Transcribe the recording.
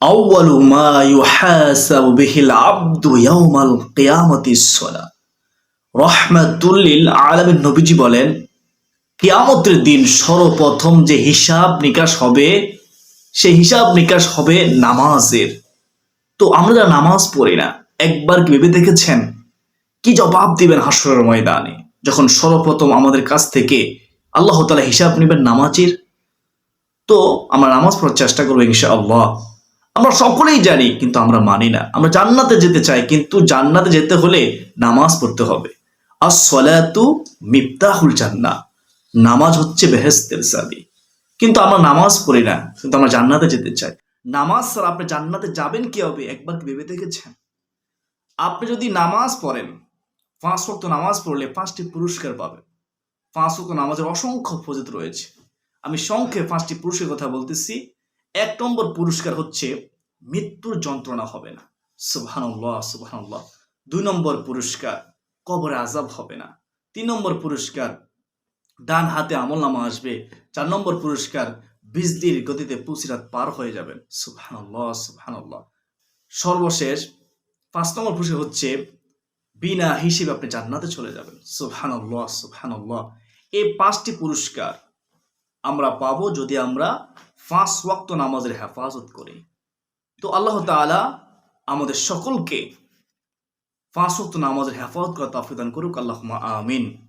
আউয়ালু মা ইউহাসাবু বিহিল আবদু ইয়াউমাল কিয়ামাতিস সালাহ রহমাতুল্লিল আলামিন নবীজি বলেন, কিয়ামতের দিন সর্বপ্রথম যে হিসাব নিকাশ হবে, সেই হিসাব নিকাশ হবে নামাজের। তো আমরা যারা নামাজ পড়ি না, একবার কি ভেবে দেখেছেন? কি জবাব দিবেন হাসরের ময়দানে, যখন সর্বপ্রথম আমাদের কাছ থেকে আল্লাহ তালা হিসাব নেবেন নামাজের? তো আমরা নামাজ পড়ার চেষ্টা করব ইনশা আল্লাহ আমরা সকলেই জানি, কিন্তু আমরা মানি না। আমরা জান্নাতে যেতে চাই, কিন্তু জান্নাতে যেতে হলে নামাজ পড়তে হবে। আর সলাতু মিপ্তাহুল জান্না নামাজ হচ্ছে বেহেস্তের চাবি। কিন্তু আমরা নামাজ পড়ি না, কিন্তু আমরা জান্নাতে যেতে চাই। নামাজ ছাড়া আপনি জান্নাতে যাবেন কি হবে? একবার ভেবে দেখেছেন? আপনি যদি নামাজ পড়েন, পাঁচ ওয়াক্ত নামাজ পড়লে পাঁচটি পুরস্কার পাবেন। পাঁচ ওয়াক্ত নামাজের অসংখ্য ফজিত রয়েছে। আমি সংক্ষেপে পাঁচটি পুরুষের কথা বলতেছি। এক নম্বর পুরস্কার হচ্ছে মৃত্যুর যন্ত্রণা হবে না। সুবহানাল্লাহ সুবহানাল্লাহ। দুই নম্বর পুরস্কার কবরে আজাব হবে না। তিন নম্বর পুরস্কার ডান হাতে আমল নামা আসবে। চার নম্বর পুরস্কার বিজলির গতিতে পুসিরাত পার হয়ে যাবেন। সুবহানাল্লাহ সুবহানাল্লাহ। সর্বশেষ পাঁচ নম্বর পুরস্কার হচ্ছে বিনা হিসেবে আপনি জান্নাতে চলে যাবেন। সুবহানাল্লাহ সুবহানাল্লাহ। এই পাঁচটি পুরস্কার আমরা পাবো যদি আমরা পাঁচ ওয়াক্ত নামাজের হেফাজত করে। তো আল্লাহ তালা আমাদের সকলকে ফাঁস ওক্ত নামাজের হেফাজত করা তাফিদান করুক। আল্লাহ আমিন।